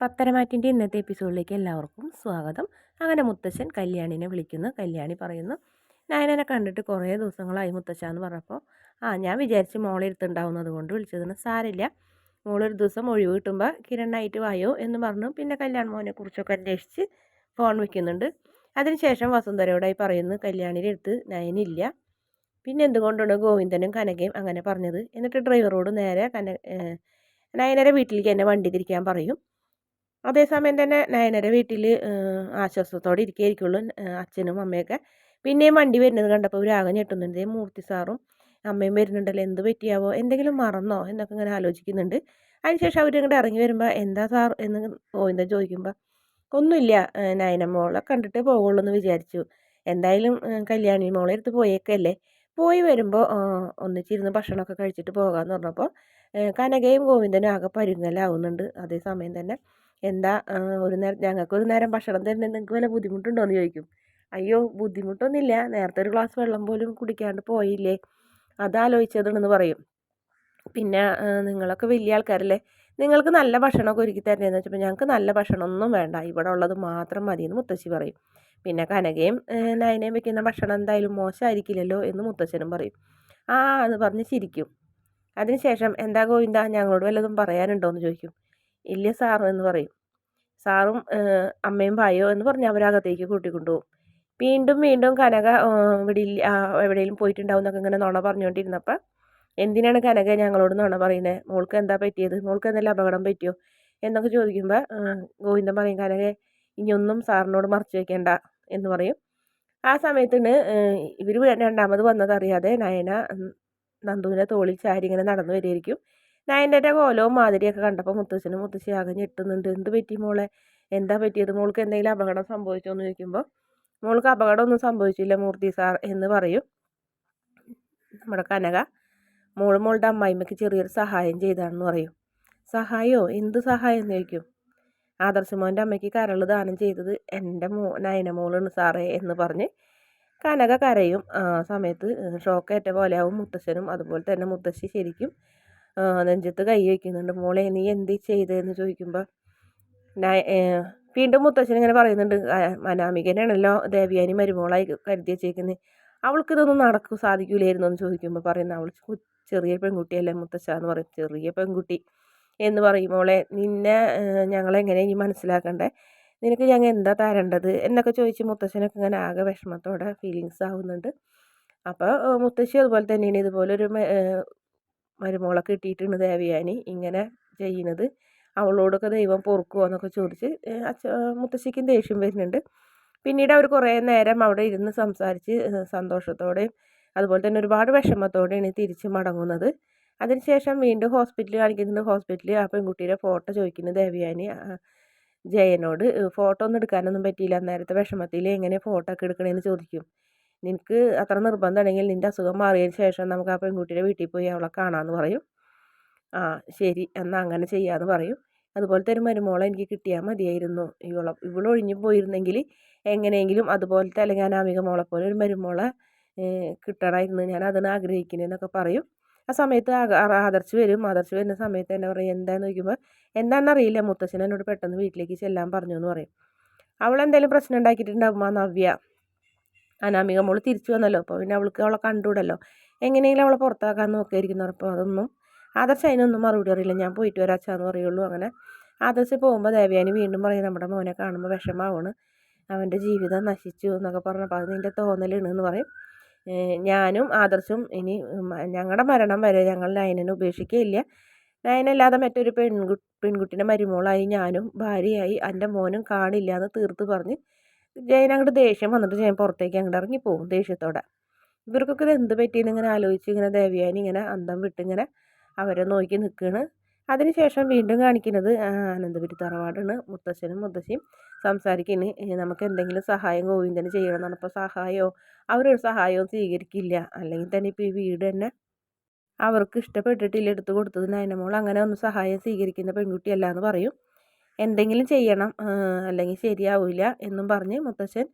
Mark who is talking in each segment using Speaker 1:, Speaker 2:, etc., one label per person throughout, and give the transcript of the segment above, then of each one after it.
Speaker 1: പത്തരമാറ്റിന്റെ ഇന്നത്തെ എപ്പിസോഡിലേക്ക് എല്ലാവർക്കും സ്വാഗതം. അങ്ങനെ മുത്തശ്ശൻ കല്യാണിനെ വിളിക്കുന്നു കല്യാണി പറയുന്നു നയനനെ കണ്ടിട്ട് കുറേ ദിവസങ്ങളായി മുത്തശ്ശ എന്ന് പറഞ്ഞപ്പോൾ ആ ഞാൻ വിചാരിച്ച് മോളെ എടുത്തുണ്ടാവുന്നത് കൊണ്ട് വിളിച്ചതിന് സാരില്ല മോളൊരു ദിവസം ഒഴിവ് കിട്ടുമ്പോൾ കിരണായിട്ട് വായോ എന്ന് പറഞ്ഞു. പിന്നെ കല്യാൺ മോനെ കുറിച്ചൊക്കെ അന്വേഷിച്ച് ഫോൺ വയ്ക്കുന്നുണ്ട് അതിനുശേഷം വസുന്ധരയോടായി പറയുന്നു കല്യാണിയുടെ അടുത്ത് നയനില്ല പിന്നെ എന്തുകൊണ്ടാണ് ഗോവിന്ദനും കനകയും അങ്ങനെ പറഞ്ഞത്? എന്നിട്ട് ഡ്രൈവറോട് നേരെ കന നയനരെ വീട്ടിലേക്ക് എന്നെ വണ്ടി തിരിക്കാൻ പറയും. അതേസമയം തന്നെ നയനരെ വീട്ടിൽ ആശ്വാസത്തോടെ ഇരിക്കുകയായിരിക്കുള്ളൂ അച്ഛനും അമ്മയൊക്കെ. പിന്നെയും വണ്ടി വരുന്നത് കണ്ടപ്പോൾ ആകെ ഞെട്ടുന്നുണ്ട്. മൂർത്തി സാറും അമ്മയും വരുന്നുണ്ടല്ലോ എന്ത് പറ്റിയാവോ എന്തെങ്കിലും മറന്നോ എന്നൊക്കെ ഇങ്ങനെ ആലോചിക്കുന്നുണ്ട്. അതിനുശേഷം അവരിങ്ങോട്ട് ഇറങ്ങി വരുമ്പോൾ എന്താ സാർ? എന്ന് ഗോവിന്ദൻ ചോദിക്കുമ്പോൾ ഒന്നുമില്ല നയന മോളെ കണ്ടിട്ട് പോകുള്ളൂ എന്ന് വിചാരിച്ചു. എന്തായാലും കല്യാണി മോളെ എടുത്ത് പോയേക്കല്ലേ? പോയി വരുമ്പോൾ ഒന്നിച്ചിരുന്ന് ഭക്ഷണമൊക്കെ കഴിച്ചിട്ട് പോകാമെന്ന് പറഞ്ഞപ്പോൾ കനകയും ഗോവിന്ദനും ആകെ പരുങ്ങലാവുന്നുണ്ട് അതേസമയം തന്നെ. എന്താ ഒരു നേരം ഞങ്ങൾക്ക് ഒരു നേരം ഭക്ഷണം തരുന്നത് നിങ്ങൾക്ക് വല്ല ബുദ്ധിമുട്ടുണ്ടോ എന്ന് ചോദിക്കും. അയ്യോ ബുദ്ധിമുട്ടൊന്നുമില്ല. നേരത്തെ ഒരു ഗ്ലാസ് വെള്ളം പോലും കുടിക്കാണ്ട് പോയില്ലേ? അതാലോചിച്ചതെന്ന് പറയും. പിന്നെ നിങ്ങളൊക്കെ വലിയ ആൾക്കാരല്ലേ? നിങ്ങൾക്ക് നല്ല ഭക്ഷണമൊക്കെ ഒരുക്കി തരുന്നതെന്ന് വെച്ചപ്പോൾ ഞങ്ങൾക്ക് നല്ല ഭക്ഷണമൊന്നും വേണ്ട. ഇവിടെ ഉള്ളത് മാത്രം മതി എന്ന് മുത്തശ്ശി പറയും. പിന്നെ കനകയും നയനയും വെക്കുന്ന ഭക്ഷണം എന്തായാലും മോശമായിരിക്കില്ലല്ലോ എന്ന് മുത്തശ്ശനും പറയും. ആ എന്ന് പറഞ്ഞ് ചിരിക്കും. അതിനുശേഷം എന്താ ഗോവിന്ദ ഞങ്ങളോട് വല്ലതും പറയാനുണ്ടോ? എന്ന് ചോദിക്കും. ഇല്ല സാറ് എന്ന് പറയും. സാറും അമ്മയും പായോ എന്ന് പറഞ്ഞ് അവരകത്തേക്ക് കൂട്ടിക്കൊണ്ടുപോകും. വീണ്ടും വീണ്ടും കനക ഇവിടെ ഇല്ല എവിടെയെങ്കിലും പോയിട്ടുണ്ടാവും എന്നൊക്കെ ഇങ്ങനെ നുണ പറഞ്ഞുകൊണ്ടിരുന്നപ്പോൾ എന്തിനാണ് കനക ഞങ്ങളോട് നുണ പറയുന്നത് മോൾക്ക് എന്താ പറ്റിയത്? മോൾക്ക് എന്തെല്ലാം അപകടം പറ്റിയോ? എന്നൊക്കെ ചോദിക്കുമ്പോൾ ഗോവിന്ദൻ പറയും കനക ഇനിയൊന്നും സാറിനോട് മറച്ചു വെക്കേണ്ട എന്ന് പറയും. ആ സമയത്തിന് ഇവർ രണ്ടാമത് വന്നതറിയാതെ നയന നന്ദുവിനെ തോളിൽ ചാരി ഇങ്ങനെ നടന്നു വരികയായിരിക്കും. നയന്റെ കോലവും മാതിരിയൊക്കെ കണ്ടപ്പോൾ മുത്തച്ഛനും മുത്തശ്ശി ആകെ ഞെട്ടുന്നുണ്ട്. എന്ത് പറ്റി മോളെ? എന്താ പറ്റിയത്? മോൾക്ക് എന്തെങ്കിലും അപകടം സംഭവിച്ചോ? എന്ന് ചോദിക്കുമ്പോൾ മോൾക്ക് അപകടമൊന്നും സംഭവിച്ചില്ല മൂർത്തി സാർ എന്ന് പറയും. നമ്മുടെ കനക മോൾ മോളുടെ അമ്മായിമ്മയ്ക്ക് ചെറിയൊരു സഹായം ചെയ്താണെന്ന് പറയും. സഹായമോ എന്ത് സഹായം? എന്ന് ചോദിക്കും. ആദർശമോന്റെ അമ്മയ്ക്ക് കരൾ ദാനം ചെയ്തത് എന്റെ മോ നയന മോളാണ് സാറേ എന്ന് പറഞ്ഞ് കനക കരയും. സമയത്ത് ഷോക്കേറ്റ പോലെയാവും മുത്തശ്ശനും. അതുപോലെ തന്നെ മുത്തശ്ശി ശരിക്കും നെഞ്ചത്ത് കൈ വയ്ക്കുന്നുണ്ട് മോളെ നീ എന്ത് ചെയ്തതെന്ന് ചോദിക്കുമ്പോൾ വീണ്ടും മുത്തച്ഛൻ ഇങ്ങനെ പറയുന്നുണ്ട്. അനാമികനാണല്ലോ ദേവിയാനി മരുമോളായി കരുതി വെച്ചേക്കുന്നത് അവൾക്കിതൊന്നും നടക്കൂ സാധിക്കില്ലായിരുന്നു എന്ന് ചോദിക്കുമ്പോൾ പറയുന്നത് അവൾ ചെറിയ പെൺകുട്ടിയല്ലേ മുത്തശ്ശ എന്ന് പറയും. ചെറിയ പെൺകുട്ടി എന്ന് പറയും. മോളെ നിന്നെ ഞങ്ങളെങ്ങനെ ഇനി മനസ്സിലാക്കണ്ടേ? നിനക്ക് ഞങ്ങൾ എന്താ തരേണ്ടത്? എന്നൊക്കെ ചോദിച്ച് മുത്തശ്ശനൊക്കെ ഇങ്ങനെ ആകെ വിഷമത്തോടെ ഫീലിങ്സ് ആവുന്നുണ്ട്. അപ്പോൾ മുത്തശ്ശി അതുപോലെ തന്നെയാണ്. ഇതുപോലൊരു മരുമോളെ കിട്ടിയിട്ടുണ്ട് ദേവയാനി ഇങ്ങനെ ചെയ്യുന്നത്. അവളോടൊക്കെ ദൈവം പൊറുക്കുമോ എന്നൊക്കെ ചോദിച്ച് അച്ഛ മുത്തശ്ശിക്കും ദേഷ്യം വരുന്നുണ്ട്. പിന്നീട് അവർ കുറേ നേരം അവിടെ ഇരുന്ന് സംസാരിച്ച് സന്തോഷത്തോടെയും അതുപോലെ തന്നെ ഒരുപാട് വിഷമത്തോടെയാണ് തിരിച്ച് മടങ്ങുന്നത്. അതിനുശേഷം വീണ്ടും ഹോസ്പിറ്റലിൽ കാണിക്കുന്നുണ്ട്. ഹോസ്പിറ്റലിൽ ആ പെൺകുട്ടിയുടെ ഫോട്ടോ ചോദിക്കുന്നു ദേവയാനി ജയനോട്. ഫോട്ടോ ഒന്നും എടുക്കാനൊന്നും പറ്റിയില്ല. നേരത്തെ വിഷമത്തിൽ എങ്ങനെ ഫോട്ടോ ഒക്കെ എടുക്കണമെന്ന് ചോദിക്കും. നിനക്ക് അത്ര നിർബന്ധമാണെങ്കിൽ നിന്റെ അസുഖം മാറിയതിന് ശേഷം നമുക്ക് ആ പെൺകുട്ടിയുടെ വീട്ടിൽ പോയി അവളെ കാണാമെന്ന് പറയും. ആ ശരി. എന്നാൽ അങ്ങനെ ചെയ്യാമെന്ന് പറയും. അതുപോലത്തെ ഒരു മരുമോളെ എനിക്ക് കിട്ടിയാൽ മതിയായിരുന്നു. ഇവളെ ഇവളൊഴിഞ്ഞു പോയിരുന്നെങ്കിൽ എങ്ങനെയെങ്കിലും അതുപോലത്തെ അല്ലെങ്കിൽ അനാമിക മോളെ പോലെ ഒരു മരുമോളെ കിട്ടണമായിരുന്നു. ഞാൻ അതിന് ആഗ്രഹിക്കുന്നതെന്നൊക്കെ പറയും. ആ സമയത്ത് ആദർശ് വരും. ആദർശ് വരുന്ന സമയത്ത് എന്നെ പറയും എന്താണെന്ന് ചോദിക്കുമ്പോൾ എന്താണെന്നറിയില്ല മുത്തശ്ശൻ എന്നോട് പെട്ടെന്ന് വീട്ടിലേക്ക് ചെല്ലാൻ പറഞ്ഞു എന്ന് പറയും. അവൾ എന്തെങ്കിലും പ്രശ്നം ഉണ്ടാക്കിയിട്ടുണ്ടാകും നവ്യ? അനാമിക മോൾ തിരിച്ചു വന്നല്ലോ. അപ്പോൾ പിന്നെ അവൾക്ക് അവളെ കണ്ടുകൂടല്ലോ. എങ്ങനെയെങ്കിലും അവളെ പുറത്താക്കാൻ നോക്കിയിരിക്കുന്നു അപ്പോൾ അതൊന്നും ആദർശ് അതിനൊന്നും മറുപടി അറിയില്ല. ഞാൻ പോയിട്ട് വരാച്ചാന്ന് പറയുള്ളൂ അങ്ങനെ. ആദർശ് പോകുമ്പോൾ ദേവയാനി വീണ്ടും പറയും നമ്മുടെ മോനെ കാണുമ്പോൾ വിഷമാവാണ്. അവന്റെ ജീവിതം നശിച്ചു എന്നൊക്കെ പറഞ്ഞപ്പോൾ അത് നിന്റെ തോന്നലാണ് എന്ന് പറയും. ഞാനും ആദർശും ഇനി ഞങ്ങളുടെ മരണം വരെ ഞങ്ങൾ നയനനെ ഉപേക്ഷിക്കുകയില്ല നയനല്ലാതെ മറ്റൊരു പെൺകു പെൺകുട്ടിന്റെ മരുമോളായി ഞാനും ഭാര്യയായി എന്റെ മോനും കാണില്ല എന്ന് തീർത്ത് പറഞ്ഞ് ജയൻ അങ്ങോട്ട് ദേഷ്യം വന്നിട്ട് ജയൻ പുറത്തേക്ക് അങ്ങോട്ട് ഇറങ്ങി പോകും ദേഷ്യത്തോടെ. ഇവർക്കൊക്കെ ഇത് എന്ത് പറ്റിയെന്ന് ഇങ്ങനെ ആലോചിച്ച് ഇങ്ങനെ ദേവയാനി ഇങ്ങനെ അന്തം വിട്ടിങ്ങനെ അവരെ നോക്കി നിൽക്കുകയാണ് അതിനുശേഷം വീണ്ടും കാണിക്കുന്നത് അനന്തപുരി തറവാടാണ്. മുത്തശ്ശനും മുത്തശ്ശിയും സംസാരിക്കുന്നു നമുക്ക് എന്തെങ്കിലും സഹായം ഗോവിന്ദന് ചെയ്യണമെന്നാണ്. അപ്പോൾ സഹായമോ അവരൊരു സഹായവും സ്വീകരിക്കില്ല. അല്ലെങ്കിൽ തന്നെ ഇപ്പോൾ ഈ വീട് തന്നെ അവർക്ക് ഇഷ്ടപ്പെട്ടിട്ടില്ല എടുത്തു കൊടുത്തത് നയനമോൾ അങ്ങനെ ഒന്ന് സഹായം സ്വീകരിക്കുന്ന പെൺകുട്ടിയല്ല എന്ന് പറയും. എന്തെങ്കിലും ചെയ്യണം അല്ലെങ്കിൽ ശരിയാവില്ല എന്നും പറഞ്ഞ് മുത്തശ്ശൻ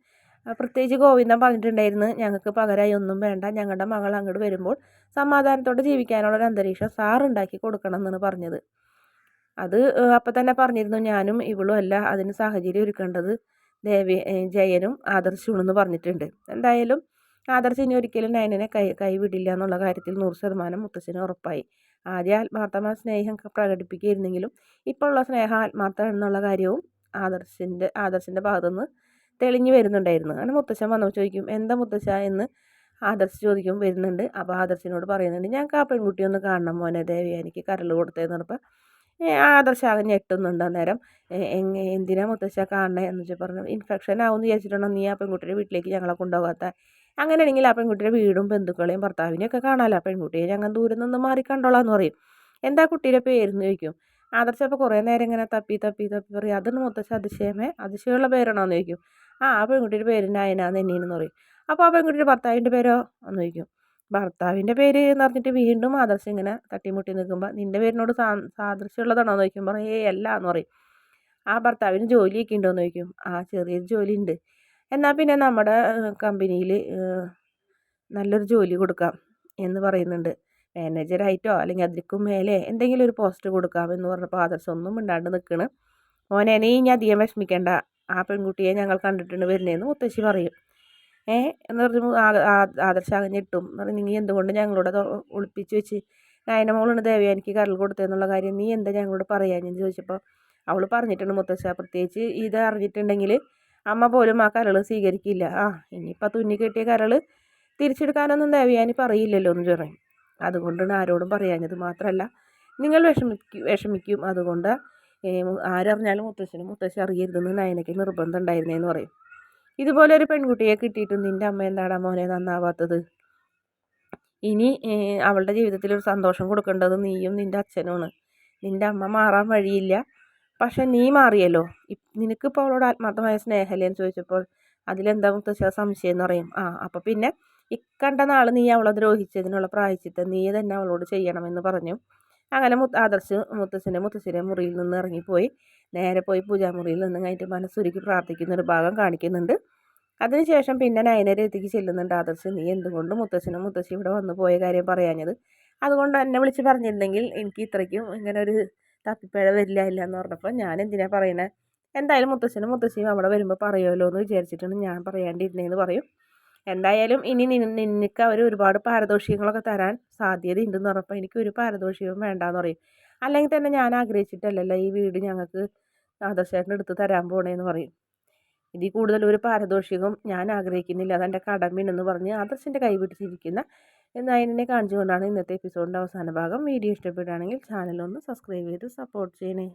Speaker 1: പ്രത്യേകിച്ച് ഗോവിന്ദൻ പറഞ്ഞിട്ടുണ്ടായിരുന്നു ഞങ്ങൾക്ക് പകരമായി ഒന്നും വേണ്ട ഞങ്ങളുടെ മകൾ അങ്ങോട്ട് വരുമ്പോൾ സമാധാനത്തോടെ ജീവിക്കാനുള്ള ഒരു അന്തരീക്ഷം സാർ ഉണ്ടാക്കി കൊടുക്കണം എന്നാണ് പറഞ്ഞത്. അത് അപ്പം തന്നെ പറഞ്ഞിരുന്നു ഞാനും ഇവളും അല്ല അതിന് സാഹചര്യം ഒരുക്കേണ്ടത് ദേവി ജയനും ആദർശുണെന്ന് പറഞ്ഞിട്ടുണ്ട്. എന്തായാലും ആദർശ് ഇനി ഒരിക്കലും നയനനെ കൈ കൈവിടില്ല എന്നുള്ള കാര്യത്തിൽ നൂറ് ശതമാനം മുത്തശ്ശന് ഉറപ്പായി. ആദ്യം ആത്മാർത്ഥമായ സ്നേഹം പ്രകടിപ്പിക്കുകയായിരുന്നെങ്കിലും ഇപ്പോൾ ഉള്ള സ്നേഹം ആത്മാർത്ഥം എന്നുള്ള കാര്യവും ആദർശിന്റെ ആദർശിന്റെ ഭാഗത്തുനിന്ന് തെളിഞ്ഞു വരുന്നുണ്ടായിരുന്നു. അങ്ങനെ മുത്തശ്ശൻ വന്നപ്പോൾ ചോദിക്കും എന്താ മുത്തശ്ശ? എന്ന് ആദർശ് ചോദിക്കും വരുന്നുണ്ട്. അപ്പോൾ ആദർശിനോട് പറയുന്നുണ്ട് ഞങ്ങൾക്ക് ആ പെൺകുട്ടി ഒന്ന് കാണണം മോനെ ദേവി എനിക്ക് കരൾ കൊടുത്തതെന്ന് പറഞ്ഞപ്പോൾ ആദർശ ആകെ ഞെട്ടുന്നുണ്ട് അന്നേരം. എങ്ങനെ എന്തിനാ മുത്തശ്ശ കാണണേ? എന്ന് വെച്ചാൽ പറഞ്ഞു. ഇൻഫെക്ഷൻ ആവും എന്ന് വിചാരിച്ചിട്ടുണ്ടോ നീ ആ പെൺകുട്ടിയുടെ വീട്ടിലേക്ക് ഞങ്ങളെ കൊണ്ടുപോകാത്ത അങ്ങനെയാണെങ്കിൽ ആ പെൺകുട്ടിയുടെ വീടും ബന്ധുക്കളെയും ഭർത്താവിനെയൊക്കെ കാണാമല്ലോ ആ പെൺകുട്ടിയെ ഞങ്ങൾ ദൂരെ നിന്ന് മാറി കണ്ടോളാന്ന് പറയും. എന്താ കുട്ടിയുടെ പേരെന്ന് ചോദിക്കും. ആദർശം അപ്പോൾ കുറേ നേരം ഇങ്ങനെ തപ്പി തപ്പി തപ്പി പറയും. അതൊന്ന് മുത്തശ്ശ അതിശയമേ? അതിശയമുള്ള പേരാണോ എന്ന് ചോദിക്കും. ആ ആ പെൺകുട്ടിയുടെ പേര് നയനാന്ന് എന്നെയെന്ന് പറയും. അപ്പോൾ ആ പെൺകുട്ടിയുടെ ഭർത്താവിന്റെ പേരോ? എന്ന് ചോദിക്കും. ഭർത്താവിന്റെ പേര് എന്ന് പറഞ്ഞിട്ട് വീണ്ടും ആദർശം ഇങ്ങനെ തട്ടിമുട്ടി നിൽക്കുമ്പോൾ നിന്റെ പേരിനോട് സാ സാദൃശ്യമുള്ളതാണോ എന്ന് ചോദിക്കുമ്പോൾ ഏ അല്ല എന്ന് പറയും. ആ ഭർത്താവിന് ജോലിയൊക്കെ ഉണ്ടോ എന്ന് ചോദിക്കും. ആ ചെറിയൊരു ജോലി ഉണ്ട് എന്നാൽ പിന്നെ നമ്മുടെ കമ്പനിയിൽ നല്ലൊരു ജോലി കൊടുക്കാം എന്ന് പറയുന്നുണ്ട്. മാനേജറായിട്ടോ അല്ലെങ്കിൽ അതിലേക്കും മേലെ എന്തെങ്കിലും ഒരു പോസ്റ്റ് കൊടുക്കാം എന്ന് പറഞ്ഞപ്പോൾ ആദർശം ഒന്നും മിണ്ടാണ്ട് നിൽക്കണ് മോനെ നീ ഇനി അധികം വിഷമിക്കേണ്ട. ആ പെൺകുട്ടിയെ ഞങ്ങൾ കണ്ടിട്ടുണ്ട് വരുന്നതെന്ന് മുത്തശ്ശി പറയും. ഏ എന്ന് പറഞ്ഞു ആദർശ അങ്ങനെ പറഞ്ഞു നീ എന്തുകൊണ്ട് ഞങ്ങളോട് ഒളിപ്പിച്ച് വെച്ച് നയനമോളാണ് ദേവയ എനിക്ക് കരൾ കൊടുത്തതെന്നുള്ള കാര്യം നീ എന്താ ഞങ്ങളോട് പറയാഞ്ഞെന്ന് ചോദിച്ചപ്പോൾ അവൾ പറഞ്ഞിട്ടുണ്ട് മുത്തശ്ശ. പ്രത്യേകിച്ച് ഇത് അറിഞ്ഞിട്ടുണ്ടെങ്കിൽ അമ്മ പോലും ആ കരൾ സ്വീകരിക്കില്ല. ആ ഇനിയിപ്പോൾ തുന്നി കെട്ടിയ കരൾ തിരിച്ചെടുക്കാനൊന്നും ദേവയാനി പറയില്ലല്ലോ എന്ന് പറയും അതുകൊണ്ടാണ് ആരോടും പറയാഞ്ഞത് മാത്രമല്ല നിങ്ങൾ വിഷമിക്കും വിഷമിക്കും. അതുകൊണ്ട് ആരറിഞ്ഞാലും മുത്തശ്ശനും മുത്തശ്ശി അറിയരുതെന്ന് നയനയ്ക്ക് നിർബന്ധം ഉണ്ടായിരുന്നേന്ന് പറയും. ഇതുപോലെ ഒരു പെൺകുട്ടിയെ കിട്ടിയിട്ടും നിന്റെ അമ്മ എന്താടാ മോനെ നന്നാവാത്തത്? ഇനി അവളുടെ ജീവിതത്തിൽ ഒരു സന്തോഷം കൊടുക്കേണ്ടത് നീയും നിന്റെ അച്ഛനുമാണ്. നിന്റെ അമ്മ മാറാൻ വഴിയില്ല. പക്ഷെ നീ മാറിയല്ലോ. നിനക്കിപ്പോൾ അവളോട് ആത്മാർത്ഥമായ സ്നേഹമല്ലേ എന്ന് ചോദിച്ചപ്പോൾ അതിലെന്താ മുത്തശ്ശ സംശയം എന്ന് പറയും. ആ അപ്പോൾ പിന്നെ ഇക്കണ്ട നാൾ നീ അവളെ ദ്രോഹിച്ചതിനുള്ള പ്രായച്ചിത്തം നീ തന്നെ അവളോട് ചെയ്യണമെന്ന് പറഞ്ഞു. അങ്ങനെ മുത്ത് ആദർശ് മുത്തശ്ശന്റെ മുത്തശ്ശിന്റെ മുറിയിൽ നിന്ന് ഇറങ്ങിപ്പോയി. നേരെ പോയി പൂജാമുറിയിൽ നിന്ന് കഴിഞ്ഞിട്ട് മനസ്സുരുക്കി പ്രാർത്ഥിക്കുന്ന ഒരു ഭാഗം കാണിക്കുന്നുണ്ട്. അതിനുശേഷം പിന്നെ നയനരത്തേക്ക് ചെല്ലുന്നുണ്ട് ആദർശ്. നീ എന്തുകൊണ്ട് മുത്തശ്ശനും മുത്തശ്ശി ഇവിടെ വന്നു പോയ കാര്യം പറയാഞ്ഞത്? അതുകൊണ്ട് എന്നെ വിളിച്ച് പറഞ്ഞിരുന്നെങ്കിൽ എനിക്ക് ഇത്രയ്ക്കും ഇങ്ങനെ ഒരു തപ്പിപ്പഴ വരില്ല ഇല്ല എന്ന് പറഞ്ഞപ്പോൾ ഞാൻ എന്തിനാ പറയണേ? എന്തായാലും മുത്തശ്ശനും മുത്തശ്ശിയും അവിടെ വരുമ്പോൾ പറയുമല്ലോ എന്ന് വിചാരിച്ചിട്ടാണ് ഞാൻ പറയാണ്ടിരുന്നതെന്ന് പറയും. എന്തായാലും ഇനി നിനക്ക് അവർ ഒരുപാട് പാരദോഷികങ്ങളൊക്കെ തരാൻ സാധ്യത ഉണ്ടെന്ന് പറഞ്ഞപ്പോൾ എനിക്ക് ഒരു പാരദോഷികവും വേണ്ടാന്ന് പറയും. അല്ലെങ്കിൽ തന്നെ ഞാൻ ആഗ്രഹിച്ചിട്ടല്ലല്ലോ ഈ വീട് ഞങ്ങൾക്ക് ആദർശേട്ടൻ എടുത്ത് തരാൻ പോണേന്ന് പറയും. ഇതിൽ കൂടുതൽ ഒരു പാരദോഷികം ഞാൻ ആഗ്രഹിക്കുന്നില്ല. അതെന്റെ കടമയുണ്ടെന്ന് പറഞ്ഞ് ആദർശന്റെ കൈ പിടിച്ചിരിക്കുന്ന എന്നതിനെ കാണിച്ചുകൊണ്ടാണ് ഇന്നത്തെ എപ്പിസോഡിന്റെ അവസാന ഭാഗം. വീഡിയോ ഇഷ്ടപ്പെടുകയാണെങ്കിൽ ചാനലൊന്ന് സബ്സ്ക്രൈബ് ചെയ്ത് സപ്പോർട്ട് ചെയ്യണേ.